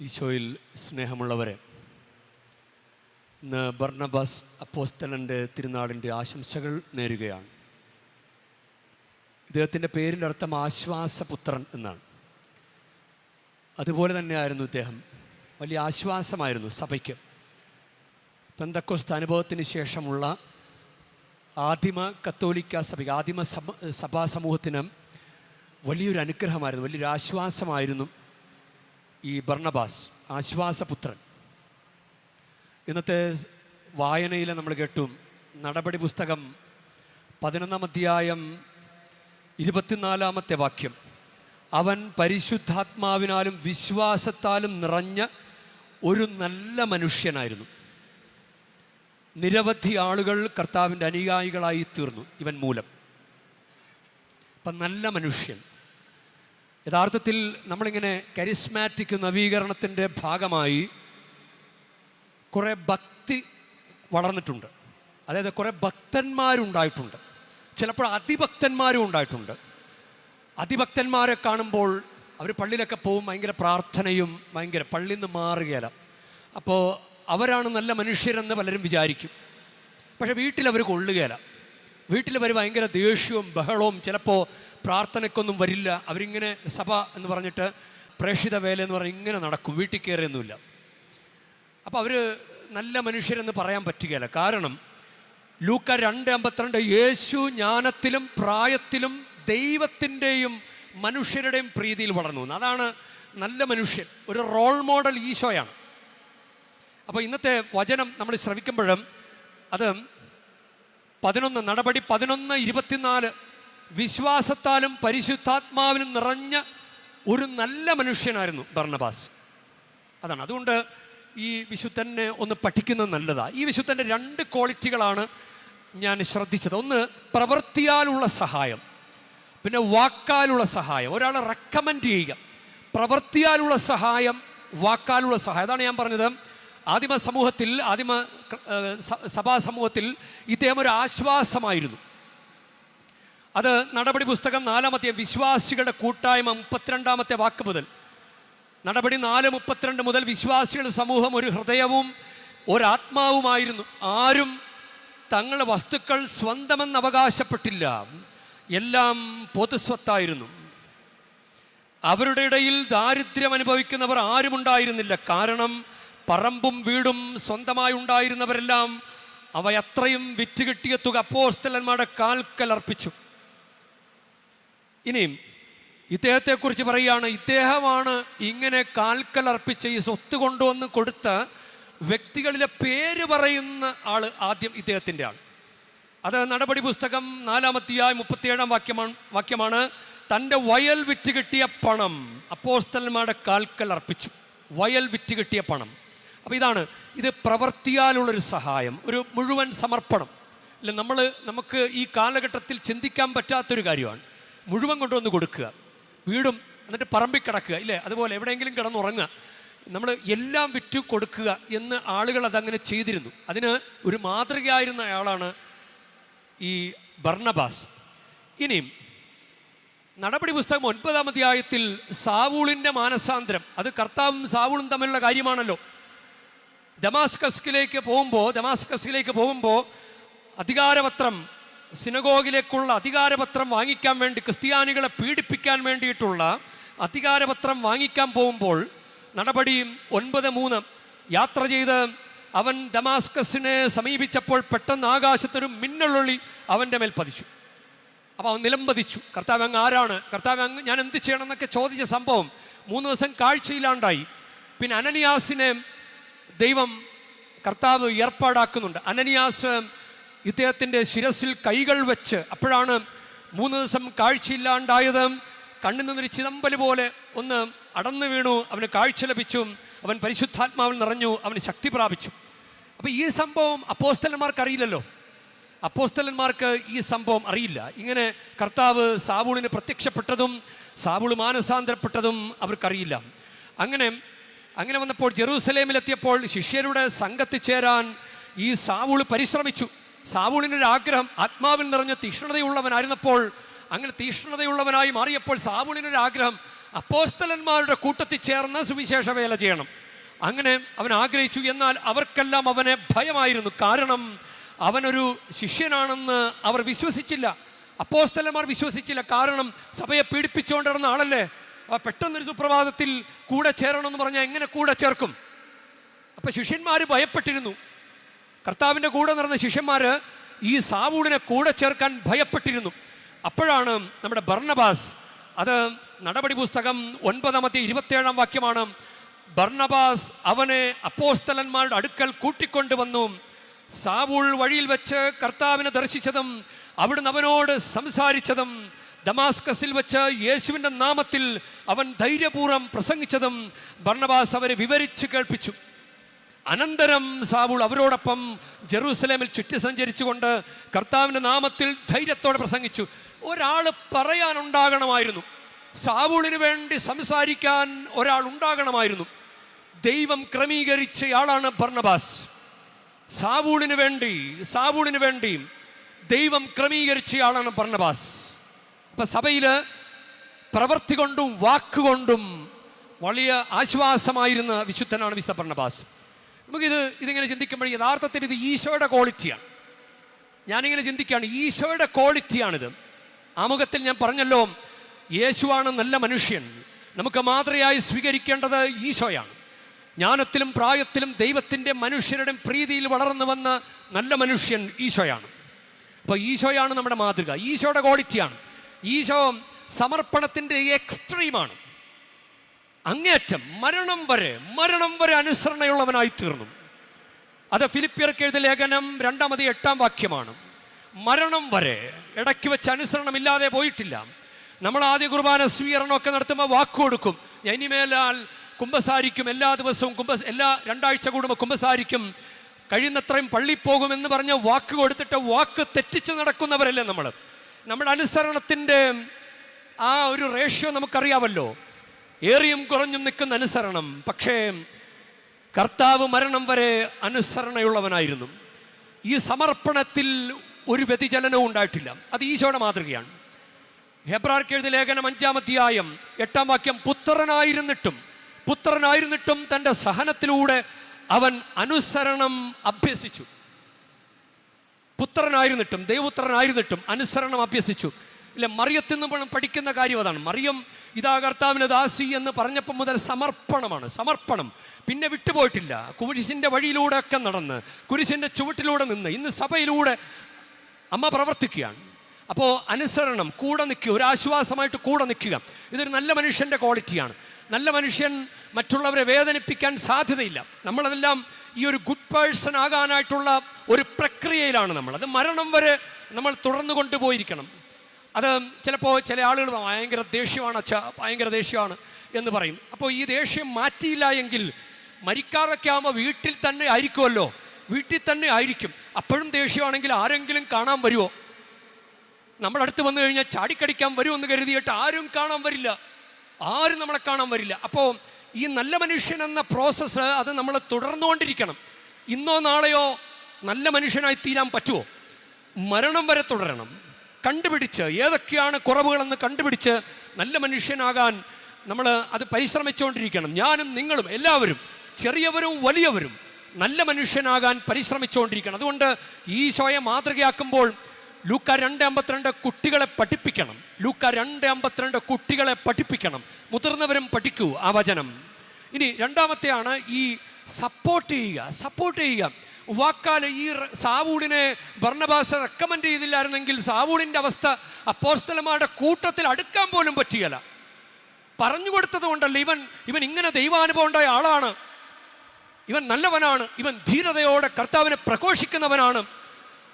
ഈശോയിൽ സ്നേഹമുള്ളവരെ ഇന്ന് ബർണബാസ് അപ്പോസ്തലന്റെ തിരുനാളിന്റെ ആശംസകൾ നേരുകയാണ്. ഇദ്ദേഹത്തിന്റെ പേരിന്റെ അർത്ഥം ആശ്വാസപുത്രൻ എന്നാണ്. അതുപോലെ തന്നെയായിരുന്നു ഇദ്ദേഹം. വലിയ ആശ്വാസമായിരുന്നു സഭയ്ക്ക്. പെന്തക്കോസ്ത അനുഭവത്തിന് ശേഷമുള്ള ആദിമ കത്തോലിക്ക സഭയ്ക്ക് ആദിമ സഭ സഭാ സമൂഹത്തിന് വലിയൊരു അനുഗ്രഹമായിരുന്നു വലിയൊരു ആശ്വാസമായിരുന്നു. ഈ ബർണബാസ് ആശ്വാസപുത്രൻ. ഇന്നത്തെ വായനയിൽ നമ്മൾ കേട്ടു നടപടി പുസ്തകം പതിനൊന്നാം അധ്യായം ഇരുപത്തിനാലാമത്തെ വാക്യം. അവൻ പരിശുദ്ധാത്മാവിനാലും വിശ്വാസത്താലും നിറഞ്ഞ ഒരു നല്ല മനുഷ്യനായിരുന്നു. നിരവധി ആളുകൾ കർത്താവിന്റെ അനുയായികളായി തീർന്നു ഇവൻ മൂലം. അപ്പം നല്ല മനുഷ്യൻ. യഥാർത്ഥത്തിൽ നമ്മളിങ്ങനെ കരിസ്മാറ്റിക് നവീകരണത്തിന്റെ ഭാഗമായി കുറേ ഭക്തി വളർന്നിട്ടുണ്ട്. അതായത് കുറേ ഭക്തന്മാരുണ്ടായിട്ടുണ്ട്. ചിലപ്പോൾ അതിഭക്തന്മാരും ഉണ്ടായിട്ടുണ്ട്. അതിഭക്തന്മാരെ കാണുമ്പോൾ അവർ പള്ളിയിലൊക്കെ പോകും ഭയങ്കര പ്രാർത്ഥനയും ഭയങ്കര പള്ളിയിൽ നിന്ന് മാറുകയില്ല. അപ്പോൾ അവരാണ് നല്ല മനുഷ്യരെന്ന് പലരും വിചാരിക്കും. പക്ഷേ വീട്ടിൽ അവർ കൊള്ളുകയില്ല. വീട്ടിൽ വരെ ഭയങ്കര ദേഷ്യവും ബഹളവും ചിലപ്പോൾ പ്രാർത്ഥനയ്ക്കൊന്നും വരില്ല. അവരിങ്ങനെ സഭ എന്ന് പറഞ്ഞിട്ട് പ്രേക്ഷിത വേല എന്ന് പറഞ്ഞാൽ ഇങ്ങനെ നടക്കും. വീട്ടിൽ കയറിയൊന്നുമില്ല അപ്പോൾ അവർ നല്ല മനുഷ്യരെന്ന് പറയാൻ പറ്റുകയില്ല. കാരണം ലൂക്ക രണ്ട് അമ്പത്തിരണ്ട് യേശു ജ്ഞാനത്തിലും പ്രായത്തിലും ദൈവത്തിന്റെയും മനുഷ്യരുടെയും പ്രീതിയിൽ വളർന്നു അതാണ് നല്ല മനുഷ്യൻ. ഒരു റോൾ മോഡൽ ഈശോയാണ്. അപ്പോൾ ഇന്നത്തെ വചനം നമ്മൾ ശ്രവിക്കുമ്പോഴും അത് പതിനൊന്ന് നടപടി പതിനൊന്ന് ഇരുപത്തിനാല്. വിശ്വാസത്താലും പരിശുദ്ധാത്മാവിനും നിറഞ്ഞ ഒരു നല്ല മനുഷ്യനായിരുന്നു ഭർണബാസ് അതാണ് അതുകൊണ്ട് ഈ വിശുദ്ധനെ ഒന്ന് പഠിക്കുന്നത് നല്ലതാണ് ഈ വിശുദ്ധന്റെ രണ്ട് ക്വാളിറ്റികളാണ് ഞാൻ ശ്രദ്ധിച്ചത്. ഒന്ന് പ്രവൃത്തിയാലുള്ള സഹായം. പിന്നെ വാക്കാലുള്ള സഹായം. ഒരാളെ റെക്കമെൻഡ് ചെയ്യുക. പ്രവൃത്തിയാലുള്ള സഹായം വാക്കാലുള്ള സഹായം. അതാണ് ഞാൻ പറഞ്ഞത്. ആദിമ സമൂഹത്തിൽ ആദിമ സഭാ സമൂഹത്തിൽ ഇദ്ദേഹം ഒരു ആശ്വാസമായിരുന്നു. അത് നടപടി പുസ്തകം നാലാമത്തെ വിശ്വാസികളുടെ കൂട്ടായ്മ മുപ്പത്തിരണ്ടാമത്തെ വാക്ക് മുതൽ. നടപടി നാല് മുപ്പത്തിരണ്ട് മുതൽ വിശ്വാസികളുടെ സമൂഹം ഒരു ഹൃദയവും ഒരാത്മാവുമായിരുന്നു. ആരും തങ്ങളുടെ വസ്തുക്കൾ സ്വന്തമെന്ന് അവകാശപ്പെട്ടില്ല. എല്ലാം പൊതുസ്വത്തായിരുന്നു. അവരുടെ ഇടയിൽ ദാരിദ്ര്യം അനുഭവിക്കുന്നവർ ആരുമുണ്ടായിരുന്നില്ല. കാരണം പറമ്പും വീടും സ്വന്തമായി ഉണ്ടായിരുന്നവരെല്ലാം അവയത്രയും വിറ്റുകിട്ടിയ തുക അപ്പോസ്തലന്മാരുടെ കാൽക്കൽ അർപ്പിച്ചു. ഇനിയും ഇദ്ദേഹത്തെക്കുറിച്ച് പറയുകയാണ് ഇദ്ദേഹമാണ് ഇങ്ങനെ കാൽക്കൽ അർപ്പിച്ച ഈ സ്വത്ത് കൊണ്ടുവന്ന് കൊടുത്ത വ്യക്തികളിലെ പേര് പറയുന്ന ആൾ ആദ്യം ഇദ്ദേഹത്തിന്റെ ആൾ അത് നടപടി പുസ്തകം നാലാമത്തെയായി മുപ്പത്തിയേഴാം വാക്യമാണ് വാക്യമാണ് തന്റെ വയൽ വിറ്റ് കിട്ടിയ പണം അപ്പോസ്തലന്മാരുടെ കാൽക്കൽ അർപ്പിച്ചു. വയൽ വിറ്റ് കിട്ടിയ പണം. അപ്പോൾ ഇതാണ് ഇത് പ്രവർത്തിയാലുള്ളൊരു സഹായം ഒരു മുഴുവൻ സമർപ്പണം. അല്ല നമ്മൾ നമുക്ക് ഈ കാലഘട്ടത്തിൽ ചിന്തിക്കാൻ പറ്റാത്തൊരു കാര്യമാണ് മുഴുവൻ കൊണ്ടുവന്ന് കൊടുക്കുക വീടും എന്നിട്ട് പറമ്പിൽ കിടക്കുക ഇല്ലേ? അതുപോലെ എവിടെയെങ്കിലും കിടന്നുറങ്ങുക നമ്മൾ എല്ലാം വിറ്റു കൊടുക്കുക എന്ന് ആളുകൾ അതങ്ങനെ ചെയ്തിരുന്നു. അതിന് ഒരു മാതൃകയായിരുന്ന അയാളാണ് ഈ ഭർണബാസ് ഇനിയും നടപടി പുസ്തകം ഒൻപതാം അധ്യായത്തിൽ സാവൂളിന്റെ മാനസാന്തരം അത് കർത്താവും സാവൂളും തമ്മിലുള്ള കാര്യമാണല്ലോ. ദമാസ്കസിലേക്ക് പോകുമ്പോൾ ദമാസ്കസിലേക്ക് പോകുമ്പോൾ അധികാരപത്രം സിനഗോഗിലേക്കുള്ള അധികാരപത്രം വാങ്ങിക്കാൻ വേണ്ടി ക്രിസ്ത്യാനികളെ പീഡിപ്പിക്കാൻ വേണ്ടിയിട്ടുള്ള അധികാരപത്രം വാങ്ങിക്കാൻ പോകുമ്പോൾ നടപടി ഒൻപത് മൂന്ന് യാത്ര ചെയ്ത് അവൻ ദമാസ്കസിനെ സമീപിച്ചപ്പോൾ പെട്ടെന്ന് ആകാശത്തൊരു മിന്നലൊളി അവന്റെ മേൽ പതിച്ചു. അപ്പോൾ അവൻ നിലംപതിച്ചു. കർത്താവ് അങ്ങ് ആരാണ്? കർത്താവ് അങ്ങ് ഞാൻ എന്ത് ചെയ്യണം എന്നൊക്കെ ചോദിച്ച സംഭവം മൂന്ന് ദിവസം കാഴ്ചയിലാണ്ടായി. പിന്നെ അനനിയാസിനെ ദൈവം കർത്താവ് ഏർപ്പാടാക്കുന്നുണ്ട്. അനനിയാസ് ഇദ്ദേഹത്തിന്റെ ശിരസിൽ കൈകൾ വെച്ച് അപ്പോഴാണ് മൂന്ന് ദിവസം കാഴ്ചയില്ലാണ്ടായത്. കണ്ണിൽ നിന്നൊരു ചിതമ്പൽ പോലെ ഒന്ന് അടന്നു വീണു. അവന് കാഴ്ച ലഭിച്ചു. അവൻ പരിശുദ്ധാത്മാവിൽ നിറഞ്ഞു. അവന് ശക്തി പ്രാപിച്ചു. അപ്പോൾ ഈ സംഭവം അപ്പോസ്തലന്മാർക്ക് അറിയില്ലല്ലോ അപ്പോസ്തലന്മാർക്ക് ഈ സംഭവം അറിയില്ല. ഇങ്ങനെ കർത്താവ് സാവൂളിന് പ്രത്യക്ഷപ്പെട്ടതും സാവൂൾ മാനസാന്തരപ്പെട്ടതും അവർക്കറിയില്ല. അങ്ങനെ അങ്ങനെ വന്നപ്പോൾ ജെറൂസലേമിലെത്തിയപ്പോൾ ശിഷ്യരുടെ സംഘത്തിൽ ചേരാൻ ഈ സാവൂൾ പരിശ്രമിച്ചു. സാവൂളിനൊരു ആഗ്രഹം ആത്മാവിൽ നിറഞ്ഞ തീക്ഷ്ണതയുള്ളവനായിരുന്നപ്പോൾ അങ്ങനെ തീഷ്ണതയുള്ളവനായി മാറിയപ്പോൾ സാവൂളിനൊരു ആഗ്രഹം അപ്പോസ്തലന്മാരുടെ കൂട്ടത്തിൽ ചേർന്ന് സുവിശേഷ വേല ചെയ്യണം. അങ്ങനെ അവൻ ആഗ്രഹിച്ചു. എന്നാൽ അവർക്കെല്ലാം അവനെ ഭയമായിരുന്നു. കാരണം അവനൊരു ശിഷ്യനാണെന്ന് അവർ വിശ്വസിച്ചില്ല. അപ്പോസ്തലന്മാർ വിശ്വസിച്ചില്ല. കാരണം സഭയെ പീഡിപ്പിച്ചുകൊണ്ടിരുന്ന ആളല്ലേ? ആ പെട്ടെന്നൊരു സുപ്രഭാതത്തിൽ കൂടെ ചേരണമെന്ന് പറഞ്ഞാൽ എങ്ങനെ കൂടെ ചേർക്കും? അപ്പൊ ശിഷ്യന്മാർ ഭയപ്പെട്ടിരുന്നു. കർത്താവിന്റെ കൂടെ നടന്ന ശിഷ്യന്മാർ ഈ സാവൂളിനെ കൂടെ ചേർക്കാൻ ഭയപ്പെട്ടിരുന്നു. അപ്പോഴാണ് നമ്മുടെ ബർണബാസ് അത് നടപടി പുസ്തകം ഒൻപതാമത്തെ ഇരുപത്തേഴാം വാക്യമാണ് ബർണബാസ് അവനെ അപ്പോസ്തലന്മാരുടെ അടുക്കൽ കൂട്ടിക്കൊണ്ടുവന്നു. സാവൂൾ വഴിയിൽ വെച്ച് കർത്താവിനെ ദർശിച്ചതും അവിടുന്ന് അവനോട് സംസാരിച്ചതും ദമാസ്കസിൽ വെച്ച് യേശുവിന്റെ നാമത്തിൽ അവൻ ധൈര്യപൂർവം പ്രസംഗിച്ചതും ഭർണബാസ് അവരെ വിവരിച്ച് കേൾപ്പിച്ചു. അനന്തരം സാവൂൾ അവരോടൊപ്പം ജെറൂസലേമിൽ ചുറ്റി സഞ്ചരിച്ചുകൊണ്ട് കർത്താവിന്റെ നാമത്തിൽ ധൈര്യത്തോടെ പ്രസംഗിച്ചു. ഒരാൾ പറയാനുണ്ടാകണമായിരുന്നു. സാവൂളിന് വേണ്ടി സംസാരിക്കാൻ ഒരാൾ ഉണ്ടാകണമായിരുന്നു. ദൈവം ക്രമീകരിച്ചയാളാണ് ഭർണബാസ് സാവൂളിന് വേണ്ടി സാവൂളിന് വേണ്ടി ദൈവം ക്രമീകരിച്ചയാളാണ് ഭർണബാസ് അപ്പം സഭയിൽ പ്രവൃത്തി കൊണ്ടും വാക്കുകൊണ്ടും വലിയ ആശ്വാസമായിരുന്ന വിശുദ്ധനാണ് വിശുദ്ധ ഭർണബാസ് നമുക്കിത് ഇതിങ്ങനെ ചിന്തിക്കുമ്പോൾ യഥാർത്ഥത്തിൽ ഇത് ഈശോയുടെ ക്വാളിറ്റിയാണ്. ഞാനിങ്ങനെ ചിന്തിക്കുകയാണ് ഈശോയുടെ ക്വാളിറ്റിയാണിത്. ആമുഖത്തിൽ ഞാൻ പറഞ്ഞല്ലോ യേശുവാണ് നല്ല മനുഷ്യൻ. നമുക്ക് മാതൃയായി സ്വീകരിക്കേണ്ടത് ഈശോയാണ്. ജ്ഞാനത്തിലും പ്രായത്തിലും ദൈവത്തിന്റെ മനുഷ്യരുടെ പ്രീതിയിൽ വളർന്നു വന്ന നല്ല മനുഷ്യൻ ഈശോയാണ്. അപ്പോൾ ഈശോയാണ് നമ്മുടെ മാതൃക. ഈശോയുടെ ക്വാളിറ്റിയാണ്. ഈശോ സമർപ്പണത്തിന്റെ എക്സ്ട്രീമാണ്. അങ്ങേറ്റം മരണം വരെ മരണം വരെ അനുസരണയുള്ളവനായി തീർന്നു അത് ഫിലിപ്പിയർക്ക് എഴുതിയ ലേഖനം രണ്ടാമത് എട്ടാം വാക്യമാണ്. മരണം വരെ ഇടയ്ക്ക് വെച്ച് അനുസരണമില്ലാതെ പോയിട്ടില്ല. നമ്മൾ ആദ്യ കുർബാന സ്വീകരണമൊക്കെ നടത്തുമ്പോൾ വാക്ക് കൊടുക്കും. ഇനിമേലാൽ കുംഭസാരിക്കും എല്ലാ ദിവസവും കുംഭ എല്ലാ രണ്ടാഴ്ച കൂടുമ്പോൾ കുംഭസാരിക്കും കഴിയുന്നത്രയും പള്ളി പോകുമെന്ന് പറഞ്ഞ വാക്ക് കൊടുത്തിട്ട് വാക്ക് തെറ്റിച്ച് നടക്കുന്നവരല്ലേ നമ്മൾ? നമ്മുടെ അനുസരണത്തിന്റെ ആ ഒരു റേഷ്യോ നമുക്കറിയാമല്ലോ. ഏറിയും കുറഞ്ഞും നിൽക്കുന്ന അനുസരണം. പക്ഷേ കർത്താവ് മരണം വരെ അനുസരണയുള്ളവനായിരുന്നു. ഈ സമർപ്പണത്തിൽ ഒരു വ്യതിചലനവും ഉണ്ടായിട്ടില്ല. അത് ഈശോയുടെ മാതൃകയാണ്. ഹെബ്രാർക്കെഴുതി ലേഖനം അഞ്ചാമധ്യായം എട്ടാം വാക്യം പുത്രനായിരുന്നിട്ടും പുത്രനായിരുന്നിട്ടും തന്റെ സഹനത്തിലൂടെ അവൻ അനുസരണം അഭ്യസിച്ചു. പുത്രനായിരുന്നിട്ടും ദൈവപുത്രനായിരുന്നിട്ടും അനുസരണം അഭ്യസിച്ചു. ഇല്ല മറിയത്തിൽ നിന്ന് പഠിക്കുന്ന കാര്യം അതാണ്. മറിയം ഇതാ കർത്താവിന് ദാസി എന്ന് പറഞ്ഞപ്പോൾ മുതൽ സമർപ്പണമാണ് സമർപ്പണം. പിന്നെ വിട്ടുപോയിട്ടില്ല. കുരിശിന്റെ വഴിയിലൂടെ ഒക്കെ നടന്ന് കുരിശിന്റെ ചുവട്ടിലൂടെ നിന്ന് ഇന്ന് സഭയിലൂടെ അമ്മ പ്രവർത്തിക്കുകയാണ്. അപ്പോൾ അനുസരണം കൂടെ നിൽക്കുക ഒരു ആശ്വാസമായിട്ട് കൂടെ നിൽക്കുക. ഇതൊരു നല്ല മനുഷ്യന്റെ ക്വാളിറ്റിയാണ് നല്ല മനുഷ്യൻ മറ്റുള്ളവരെ വേദനിപ്പിക്കാൻ സാധ്യതയില്ല. നമ്മളതെല്ലാം ഈ ഒരു ഗുഡ് പേഴ്സൺ ആകാനായിട്ടുള്ള ഒരു പ്രക്രിയയിലാണ് നമ്മൾ. അത് മരണം വരെ നമ്മൾ തുടർന്നു കൊണ്ടുപോയിരിക്കണം. അത് ചിലപ്പോൾ ചില ആളുകൾ ഭയങ്കര ദേഷ്യമാണ് അച്ഛ ഭയങ്കര ദേഷ്യമാണ് എന്ന് പറയും. അപ്പോൾ ഈ ദേഷ്യം മാറ്റിയില്ല എങ്കിൽ മരിക്കാറൊക്കെ ആകുമ്പോൾ വീട്ടിൽ തന്നെ ആയിരിക്കുമല്ലോ വീട്ടിൽ തന്നെ ആയിരിക്കും. അപ്പോഴും ദേഷ്യമാണെങ്കിൽ ആരെങ്കിലും കാണാൻ വരുമോ നമ്മുടെ അടുത്ത് വന്നു കഴിഞ്ഞാൽ ചാടിക്കടിക്കാൻ വരുമെന്ന് കരുതിയിട്ട് ആരും കാണാൻ വരില്ല. ആരും നമ്മളെ കാണാൻ വരില്ല. അപ്പോൾ ഈ നല്ല മനുഷ്യൻ എന്ന പ്രോസസ്സ് അത് നമ്മൾ തുടർന്നുകൊണ്ടിരിക്കണം. ഇന്നോ നാളെയോ നല്ല മനുഷ്യനായി തീരാൻ പറ്റുമോ മരണം വരെ തുടരണം. കണ്ടുപിടിച്ച് ഏതൊക്കെയാണ് കുറവുകളെന്ന് കണ്ടുപിടിച്ച് നല്ല മനുഷ്യനാകാൻ നമ്മൾ അത് പരിശ്രമിച്ചുകൊണ്ടിരിക്കണം. ഞാനും നിങ്ങളും എല്ലാവരും ചെറിയവരും വലിയവരും നല്ല മനുഷ്യനാകാൻ പരിശ്രമിച്ചുകൊണ്ടിരിക്കണം. അതുകൊണ്ട് ഈ ഈശോയെ മാതൃകയാക്കുമ്പോൾ ലൂക്ക രണ്ട് അമ്പത്തിരണ്ട് കുട്ടികളെ പഠിപ്പിക്കണം. ലൂക്ക രണ്ട് അമ്പത്തിരണ്ട് കുട്ടികളെ പഠിപ്പിക്കണം. മുതിർന്നവരും പഠിക്കൂ ആ വചനം. ഇനി രണ്ടാമത്തെയാണ് ഈ സപ്പോർട്ട് ചെയ്യുക സപ്പോർട്ട് ചെയ്യുക. വാക്കാൽ ഈ സാവൂളിനെ ഭർണബാസ് റെക്കമെൻഡ് ചെയ്തില്ലായിരുന്നെങ്കിൽ സാവൂളിന്റെ അവസ്ഥ അപ്പോസ്തലമാരുടെ കൂട്ടത്തിൽ അടുക്കാൻ പോലും പറ്റിയല്ല. പറഞ്ഞു കൊടുത്തത് കൊണ്ടല്ല ഇവൻ ഇവൻ ഇങ്ങനെ ദൈവാനുഭവം ഉണ്ടായ ആളാണ്. ഇവൻ നല്ലവനാണ്. ഇവൻ ധീരതയോടെ കർത്താവിനെ പ്രഘോഷിക്കുന്നവനാണ്.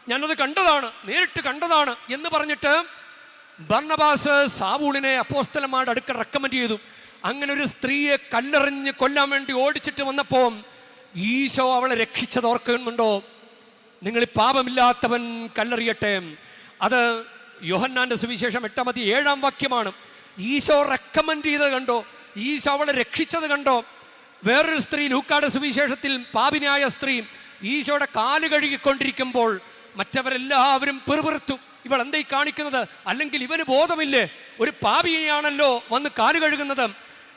ഞാനത് കണ്ടതാണ് നേരിട്ട് കണ്ടതാണ് എന്ന് പറഞ്ഞിട്ട് ബർണബാസ് സാവൂളിനെ അപ്പോസ്തലന്മാരുടെ അടുക്ക റെക്കമെൻഡ് ചെയ്തു. അങ്ങനെ ഒരു സ്ത്രീയെ കല്ലെറിഞ്ഞ് കൊല്ലാൻ വേണ്ടി ഓടിച്ചിട്ട് വന്നപ്പോൾ ഈശോ അവളെ രക്ഷിച്ചത് ഓർക്കുന്നുണ്ടോ? നിങ്ങൾ പാപമില്ലാത്തവൻ കല്ലെറിയട്ടെ. അത് യോഹന്നാന്റെ സുവിശേഷം എട്ടാമതി ഏഴാം വാക്യമാണ്. ഈശോ റെക്കമെൻഡ് ചെയ്തത് കണ്ടോ? ഈശോ അവളെ രക്ഷിച്ചത് കണ്ടോ? വേറൊരു സ്ത്രീ ലൂക്കാട് സുവിശേഷത്തിൽ പാപിനായ സ്ത്രീ ഈശോയുടെ കാൽ കഴുകിക്കൊണ്ടിരിക്കുമ്പോൾ മറ്റവരെല്ലാവരും പെറുപെറുത്തു. ഇവൾ എന്തായി കാണിക്കുന്നത്? അല്ലെങ്കിൽ ഇവന് ബോധമില്ലേ? ഒരു പാപിയെയാണല്ലോ വന്ന് കാൽ കഴുകുന്നത്.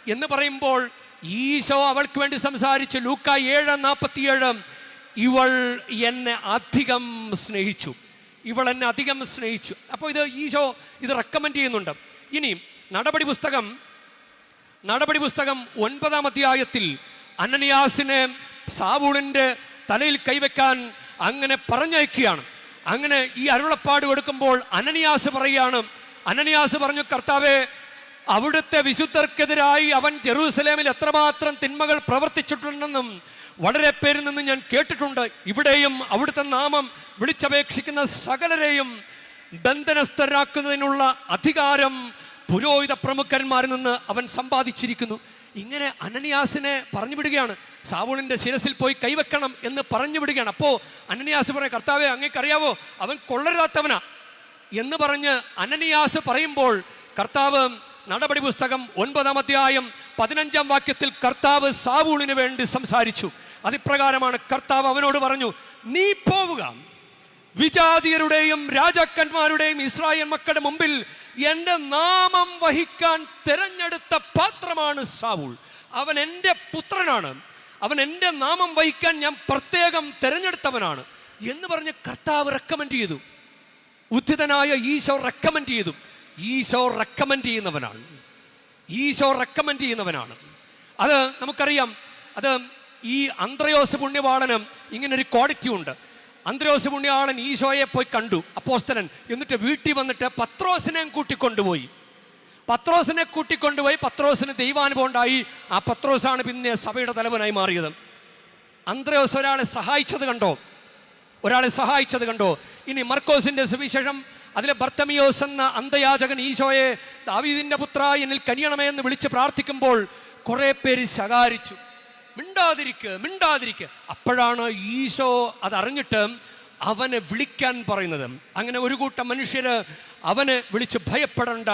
എന്ന് പറയുമ്പോൾ ഈശോ അവൾക്ക് വേണ്ടി സംസാരിച്ച്. ലൂക്ക ഏഴ് നാൽപ്പത്തിയേഴ് ഇവൾ എന്നെ അധികം സ്നേഹിച്ചു. ഇവൾ എന്നെ അധികം സ്നേഹിച്ചു. അപ്പോൾ ഇത് ഈശോ ഇത് റെക്കമെൻഡ് ചെയ്യുന്നുണ്ട്. ഇനി നടപടി പുസ്തകം. നടപടി പുസ്തകം ഒൻപതാം അധ്യായത്തിൽ അനനിയാസിനെ സാവൂളിന്റെ തലയിൽ കൈവെക്കാൻ അങ്ങനെ പറഞ്ഞയക്കുകയാണ്. അങ്ങനെ ഈ അരുളപ്പാട് കൊടുക്കുമ്പോൾ അനനിയാസ് പറയുകയാണ് അനനിയാസ് പറഞ്ഞു കർത്താവെ അവിടുത്തെ വിശുദ്ധർക്കെതിരായി അവൻ ജെറൂസലേമിൽ എത്രമാത്രം തിന്മകൾ പ്രവർത്തിച്ചിട്ടുണ്ടെന്നും വളരെ പേരിൽ നിന്ന് ഞാൻ കേട്ടിട്ടുണ്ട്. ഇവിടെയും അവിടുത്തെ നാമം വിളിച്ചപേക്ഷിക്കുന്ന സകലരെയും ബന്ധനസ്ഥരാക്കുന്നതിനുള്ള അധികാരം പുരോഹിത പ്രമുഖന്മാരിൽ നിന്ന് അവൻ സമ്പാദിച്ചിരിക്കുന്നു. ഇങ്ങനെ അനനിയാസിനെ പറഞ്ഞു വിടുകയാണ്. സാവൂളിന്റെ ശിരസിൽ പോയി കൈവെക്കണം എന്ന് പറഞ്ഞു വിടുകയാണ്. അപ്പോൾ അനന്യാസ് പറയും കർത്താവെ അങ്ങേക്കറിയാവോ? അവൻ കൊള്ളരുതാത്തവനാ. എന്ന് പറഞ്ഞ് അനനിയാസ് പറയുമ്പോൾ കർത്താവ് നടപടി പുസ്തകം ഒൻപതാം അധ്യായം പതിനഞ്ചാം വാക്യത്തിൽ കർത്താവ് സാവൂളിന് വേണ്ടി സംസാരിച്ചു. അതിപ്രകാരമാണ് കർത്താവ് അവനോട് പറഞ്ഞു നീ പോവുക. വിജാതിയരുടെയും രാജാക്കന്മാരുടെയും ഇസ്രായേൽ മക്കളുടെ മുമ്പിൽ എന്റെ നാമം വഹിക്കാൻ തിരഞ്ഞെടുത്ത പാത്രമാണ് സാവൂൾ. അവൻ എന്റെ പുത്രനാണ്. അവൻ എന്റെ നാമം വഹിക്കാൻ ഞാൻ പ്രത്യേകം തിരഞ്ഞെടുത്തവനാണ് എന്ന് പറഞ്ഞ് കർത്താവ് റെക്കമെൻഡ് ചെയ്തു. ഉദ്ധിതനായ ഈശോ റെക്കമെൻഡ് ചെയ്തു. ഈശോ റെക്കമെൻഡ് ചെയ്യുന്നവനാണ്. ഈശോ റെക്കമെൻഡ് ചെയ്യുന്നവനാണ്. അത് നമുക്കറിയാം. അത് ഈ അന്ത്രയോസ് പുണ്യവാളന് ഇങ്ങനൊരു ക്വാളിറ്റി ഉണ്ട്. അന്ത്രയോസ് പുണ്യവാളൻ ഈശോയെ പോയി കണ്ടു അപ്പോസ്തലൻ. എന്നിട്ട് വീട്ടിൽ വന്നിട്ട് പത്രോസിനെയും കൂട്ടിക്കൊണ്ടുപോയി. പത്രോസിനെ കൂട്ടിക്കൊണ്ടുപോയി പത്രോസിന് ദൈവാനുഭവം ഉണ്ടായി. ആ പത്രോസാണ് പിന്നെ സഭയുടെ തലവനായി മാറിയത്. അന്ത്രയോസ് ഒരാളെ സഹായിച്ചത് കണ്ടോ? ഒരാളെ സഹായിച്ചത് കണ്ടോ? ഇനി മർക്കോസിന്റെ സുവിശേഷം അതിലെ ബർത്തമിയോസ് എന്ന അന്തയാചകൻ ഈശോയെ ദാവീദിന്റെ പുത്ര എന്നിൽ കനിയണമേ എന്ന് വിളിച്ച് പ്രാർത്ഥിക്കുമ്പോൾ കുറേ പേര് ശകാരിച്ചു. മിണ്ടാതിരിക്കുക മിണ്ടാതിരിക്കുക അപ്പോഴാണ് ഈശോ അതറിഞ്ഞിട്ട് അവനെ വിളിക്കാൻ പറയുന്നത്. അങ്ങനെ ഒരു കൂട്ടം മനുഷ്യർ അവനെ വിളിച്ച് ഭയപ്പെടണ്ട.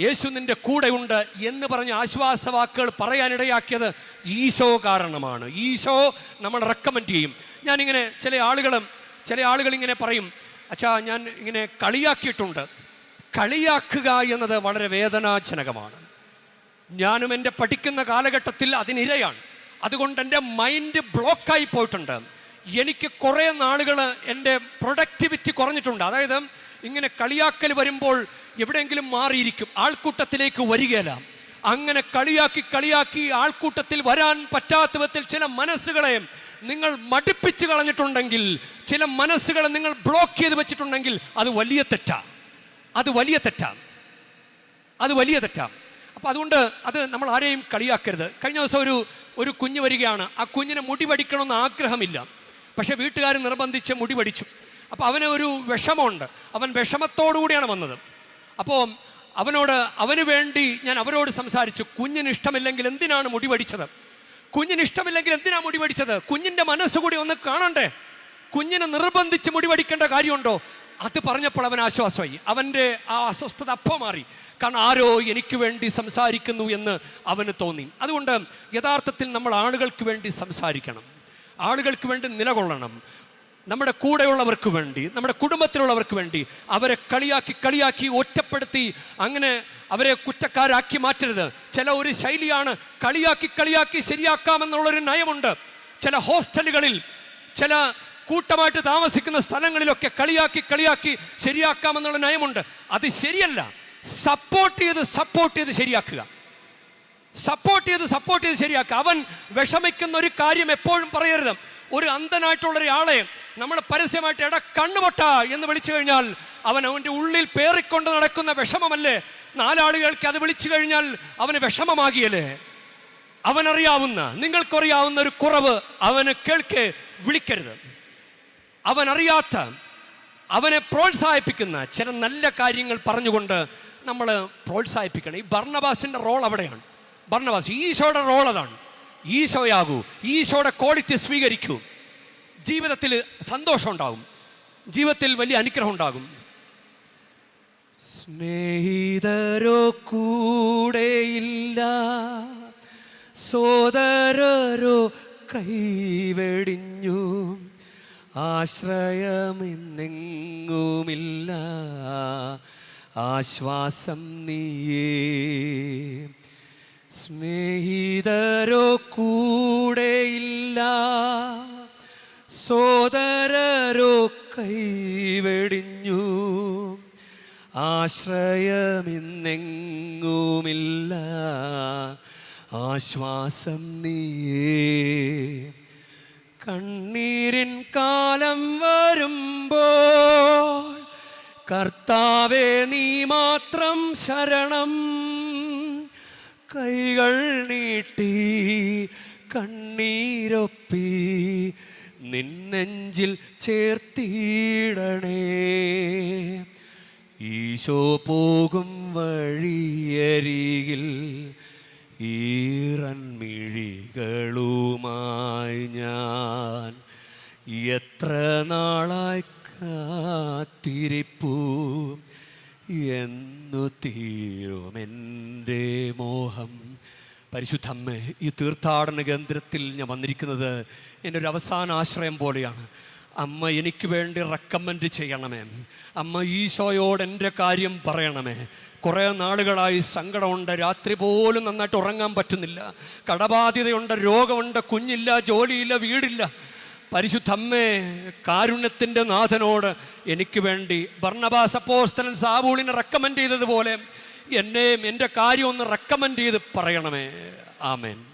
യേശു നിന്റെ കൂടെയുണ്ട് എന്ന് പറഞ്ഞ ആശ്വാസവാക്കുകൾ പറയാനിടയാക്കിയത് ഈശോ കാരണമാണ്. ഈശോ നമ്മൾ റെക്കമെൻഡ് ചെയ്യും. ഞാനിങ്ങനെ ചില ആളുകളും ചില ആളുകൾ ഇങ്ങനെ പറയും അച്ഛാ ഞാൻ ഇങ്ങനെ കളിയാക്കിയിട്ടുണ്ട്. കളിയാക്കുക എന്നത് വളരെ വേദനാജനകമാണ്. ഞാനും എന്റെ പഠിക്കുന്ന കാലഘട്ടത്തിൽ അതിനിരയാണ്. അതുകൊണ്ട് എന്റെ മൈൻഡ് ബ്ലോക്കായി പോയിട്ടുണ്ട്. എനിക്ക് കുറേ നാളുകൾ എന്റെ പ്രൊഡക്ടിവിറ്റി കുറഞ്ഞിട്ടുണ്ട്. അതായത് ഇങ്ങനെ കളിയാക്കൽ വരുമ്പോൾ എവിടെയെങ്കിലും മാറിയിരിക്കും. ആൾക്കൂട്ടത്തിലേക്ക് വരികയല്ല അങ്ങനെ കളിയാക്കി കളിയാക്കി ആൾക്കൂട്ടത്തിൽ വരാൻ പറ്റാത്ത വിധത്തിൽ ചില മനസ്സുകളെ നിങ്ങൾ മടുപ്പിച്ച് കളഞ്ഞിട്ടുണ്ടെങ്കിൽ ചില മനസ്സുകളെ നിങ്ങൾ ബ്ലോക്ക് ചെയ്ത് വെച്ചിട്ടുണ്ടെങ്കിൽ അത് വലിയ തെറ്റാ. അത് വലിയ തെറ്റാ. അത് വലിയ തെറ്റാ. അപ്പം അതുകൊണ്ട് അത് നമ്മൾ ആരെയും കളിയാക്കരുത്. കഴിഞ്ഞ ദിവസം ഒരു ഒരു കുഞ്ഞ് വരികയാണ്. ആ കുഞ്ഞിനെ മുടി വടിക്കണമെന്ന് ആഗ്രഹമില്ല. പക്ഷേ വീട്ടുകാർ നിർബന്ധിച്ച് മുടി വടിച്ചു. അപ്പോൾ അവന് ഒരു വിഷമമുണ്ട്. അവൻ വിഷമത്തോടുകൂടിയാണ് വന്നത്. അപ്പോൾ അവനോട് അവന് വേണ്ടി ഞാൻ അവരോട് സംസാരിച്ചു. കുഞ്ഞിന് ഇഷ്ടമില്ലെങ്കിൽ എന്തിനാണ് മുടി പഠിച്ചത് കുഞ്ഞിന് ഇഷ്ടമില്ലെങ്കിൽ എന്തിനാണ് മുടി പഠിച്ചത് കുഞ്ഞിന്റെ മനസ്സുകൂടി ഒന്ന് കാണണ്ടേ? കുഞ്ഞിനെ നിർബന്ധിച്ച് മുടി പഠിക്കേണ്ട കാര്യമുണ്ടോ? അത് പറഞ്ഞപ്പോൾ അവൻ ആശ്വാസമായി. അവന്റെ ആ അസ്വസ്ഥത അപ്പം മാറി. കാരണം ആരോ എനിക്ക് വേണ്ടി സംസാരിക്കുന്നു എന്ന് അവന് തോന്നി. അതുകൊണ്ട് യഥാർത്ഥത്തിൽ നമ്മൾ ആളുകൾക്ക് വേണ്ടി സംസാരിക്കണം. ആളുകൾക്ക് വേണ്ടി നിലകൊള്ളണം. നമ്മുടെ കൂടെയുള്ളവർക്ക് വേണ്ടി നമ്മുടെ കുടുംബത്തിലുള്ളവർക്ക് വേണ്ടി അവരെ കളിയാക്കി കളിയാക്കി ഒറ്റപ്പെടുത്തി അങ്ങനെ അവരെ കുറ്റക്കാരാക്കി മാറ്റരുത്. ചില ഒരു ശൈലിയാണ് കളിയാക്കി കളിയാക്കി ശരിയാക്കാമെന്നുള്ളൊരു നയമുണ്ട്. ചില ഹോസ്റ്റലുകളിൽ ചില കൂട്ടമായിട്ട് താമസിക്കുന്ന സ്ഥലങ്ങളിലൊക്കെ കളിയാക്കി കളിയാക്കി ശരിയാക്കാമെന്നുള്ള നയമുണ്ട്. അത് ശരിയല്ല. സപ്പോർട്ട് ചെയ്ത് സപ്പോർട്ട് ചെയ്ത് ശരിയാക്കുക. സപ്പോർട്ട് ചെയ്ത് സപ്പോർട്ട് ചെയ്ത് ശരിയാക്കുക. അവൻ വിഷമിക്കുന്ന ഒരു കാര്യം എപ്പോഴും പറയരുത്. ഒരു അന്ധനായിട്ടുള്ള ഒരാളെ നമ്മൾ പരസ്യമായിട്ട് എട കണ്ണുപൊട്ട എന്ന് വിളിച്ചു കഴിഞ്ഞാൽ അവൻ അവന്റെ ഉള്ളിൽ പേറിക്കൊണ്ട് നടക്കുന്ന വിഷമമല്ലേ? നാലാളുകൾക്ക് അത് വിളിച്ചു കഴിഞ്ഞാൽ അവന് വിഷമമാകിയല്ലേ? അവനറിയാവുന്ന നിങ്ങൾക്കറിയാവുന്ന ഒരു കുറവ് അവന് കേൾക്കെ വിളിക്കരുത്. അവനറിയാത്ത അവനെ പ്രോത്സാഹിപ്പിക്കുന്ന ചില നല്ല കാര്യങ്ങൾ പറഞ്ഞുകൊണ്ട് നമ്മൾ പ്രോത്സാഹിപ്പിക്കണം. ഈ ഭർണബാസിന്റെ റോൾ അവിടെയാണ്. ഭർണബാസ് ഈശോയുടെ റോൾ അതാണ്. ഈശോയാകൂ ഈശോയുടെ ക്വാളിറ്റി സ്വീകരിക്കൂ. ജീവിതത്തിൽ സന്തോഷം ഉണ്ടാകും. ജീവിതത്തിൽ വലിയ അനുഗ്രഹം ഉണ്ടാകും. സ്നേഹിതരോ കൂടെയില്ല സോദരരോ കൈവെടിഞ്ഞു. ആശ്രയമെന്നെങ്ങുമില്ല ആശ്വാസം നീയേ. സ്നേഹിതരോ കൂടെയില്ല സോദരരോ കൈവെടിഞ്ഞു ആശ്രയമിന്നെങ്ങുമില്ല. ആശ്വാസം നീയേ. കണ്ണീരിൻ കാലം വരുമ്പോൾ കർത്താവെ നീ മാത്രം ശരണം കൈകൾ നീട്ടി കണ്ണീരൊപ്പി നിന്നെഞ്ചിൽ ചേർത്തിടണേ. ഈശോ പോകും വഴിയരികിൽ ഈറൻമിഴികളുമായി ഞാൻ. എത്ര നാളായി കാത്തിരിപ്പൂ? എന്നു തീരുമെന്റെ മോഹം. പരിശുദ്ധമ്മ ഈ തീർത്ഥാടന കേന്ദ്രത്തിൽ ഞാൻ വന്നിരിക്കുന്നത് എന്റെ ഒരു അവസാന ആശ്രയം പോലെയാണ്. അമ്മ എനിക്ക് വേണ്ടി റെക്കമെൻഡ് ചെയ്യണമേ. അമ്മ ഈശോയോട് എന്റെ കാര്യം പറയണമേ. കുറേ നാളുകളായി സങ്കടമുണ്ട്. രാത്രി പോലും നന്നായിട്ട് ഉറങ്ങാൻ പറ്റുന്നില്ല. കടബാധ്യതയുണ്ട്. രോഗമുണ്ട്. കുഞ്ഞില്ല ജോലിയില്ല വീടില്ല. പരിശുദ്ധമ്മേ കാരുണ്യത്തിന്റെ നാഥനോട് എനിക്ക് വേണ്ടി ഭർണബാസ് അപ്പോസ്തലൻ സാബൂളിനെ റെക്കമെൻഡ് ചെയ്തതുപോലെ എന്നെയും എന്റെ കാര്യം ഒന്ന് റെക്കമെൻഡ് ചെയ്ത് പറയണമേ. ആമേൻ.